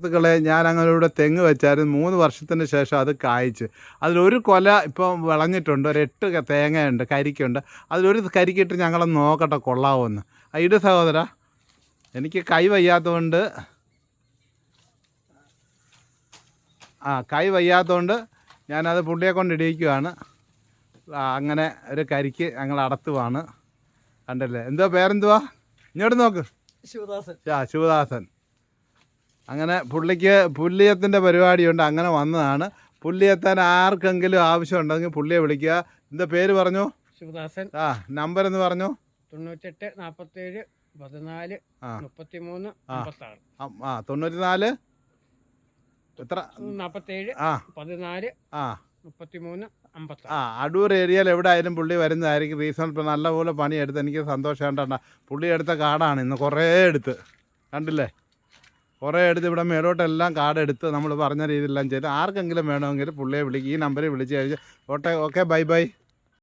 സുഹൃത്തുക്കളെ ഞാൻ അങ്ങനെ ഇവിടെ തെങ്ങ് വെച്ചായിരുന്നു മൂന്ന് വർഷത്തിന് ശേഷം അത് കായ്ച്ച്. അതിലൊരു കൊല ഇപ്പം വിളഞ്ഞിട്ടുണ്ട്. ഒരു എട്ട് തേങ്ങയുണ്ട് കരിക്കുണ്ട്. അതിലൊരു കരിക്കിട്ട് ഞങ്ങളൊന്ന് നോക്കട്ടെ കൊള്ളാവുമെന്ന് ഇട് സഹോദര. എനിക്ക് കൈ വയ്യാത്തതുകൊണ്ട് ആ കൈ വയ്യാത്തതുകൊണ്ട് ഞാനത് പുള്ളിയെ കൊണ്ട് ഇടിയിക്കുവാണ്. അങ്ങനെ ഒരു കരിക്ക് ഞങ്ങൾ അടത്തുവാണ്. കണ്ടല്ലേ? എന്തോ പേരെന്തുവാ? ഇങ്ങോട്ട് നോക്ക്. ശിവദാസൻ. ആ ശിവദാസൻ. അങ്ങനെ പുള്ളിക്ക് പുല്ലിയത്തിന്റെ പരിപാടിയുണ്ട്. അങ്ങനെ വന്നതാണ്. പുള്ളിയെത്താൻ ആർക്കെങ്കിലും ആവശ്യമുണ്ടെങ്കിൽ പുള്ളിയെ വിളിക്കുക. എന്താ പേര് പറഞ്ഞു? ശിവദാസൻ. ആ നമ്പർ എന്ന് പറഞ്ഞു? തൊണ്ണൂറ്റെട്ട് നാൽപ്പത്തേഴ് പതിനാല് ആ. മുപ്പത്തിമൂന്ന് ആ. അമ്പത്താറ്. ആ, ആ തൊണ്ണൂറ്റി നാല് എത്ര? നാൽപ്പത്തേഴ് ആ. പതിനാല് ആ. മുപ്പത്തിമൂന്ന് അമ്പത്താറ്. ആ അടൂർ ഏരിയയിൽ എവിടെ ആയാലും പുള്ളി വരുന്നതായിരിക്കും. റീസൺ ഇപ്പോൾ നല്ലപോലെ പണിയെടുത്ത് എനിക്ക് സന്തോഷം കണ്ടാ പുള്ളി എടുത്ത കാടാണ് ഇന്ന് കുറേ എടുത്ത്. കണ്ടില്ലേ? കുറേ എടുത്ത് ഇവിടെ മേലോട്ടെല്ലാം കാർഡ് എടുത്ത് നമ്മൾ പറഞ്ഞ രീതിയിലെല്ലാം ചെയ്ത് ആർക്കെങ്കിലും വേണമെങ്കിൽ പുള്ളിയെ വിളിക്കുക ഈ നമ്പറിൽ വിളിച്ച് കഴിഞ്ഞാൽ ഓട്ടെ ഓക്കെ ബൈ ബൈ.